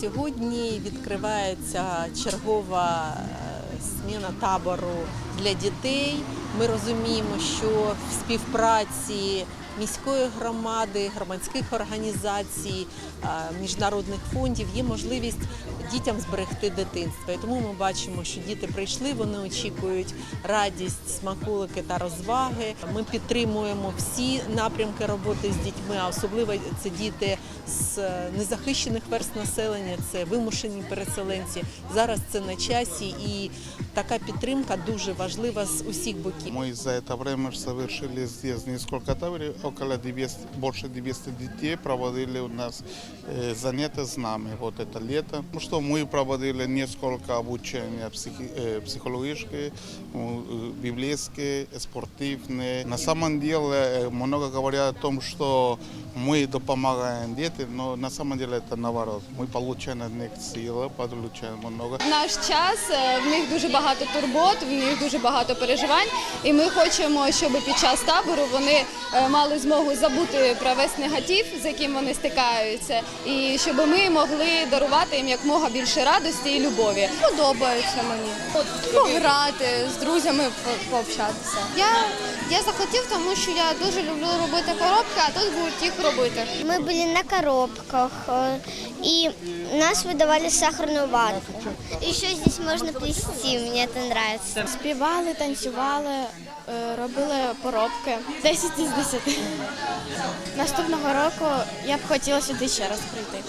Сьогодні відкривається чергова е, зміна табору для дітей. Ми розуміємо, що в співпраці міської громади, громадських організацій, міжнародних фондів є можливість дітям зберегти дитинство. І тому ми бачимо, що діти прийшли, вони очікують радість, смаколики та розваги. Ми підтримуємо всі напрямки роботи з дітьми, а особливо це діти з е, незахищених верст населення, це вимушені переселенці. Зараз це на часі, і така підтримка дуже важлива з усіх боків. Мы за это время совершили здесь несколько таборов, около 200, больше 200 детей проводили у нас э, занятия с нами вот это лето. Ну что, мы проводили несколько обучения психи, э, психологические, ну, э, библейские, спортивные. На самом деле э, много говорят о том, что мы допомагаем детям, но на самом деле это наоборот. Мы получаем от них силы, получаем много. В наш час е, в них дуже багато турбот, в них дуже багато переживань, і ми хочемо, щоб під час табору вони е, мали змогу забути про весь негатив, з яким вони стикаються, і щоб ми могли дарувати їм якмога більше радості і любові. Подобається мені. Пограти, з друзями по- пообщатися. Я, я захотів, тому що я дуже люблю робити коробки, а тут будуть їх робити. Мы были на коробках, э, и нас выдавали сахарную вату. Еще здесь можно плести, мне це подобається. Співали, танцювали, е, робили поробки. 10 із 10. Наступного року я б хотіла сюди ще раз прийти.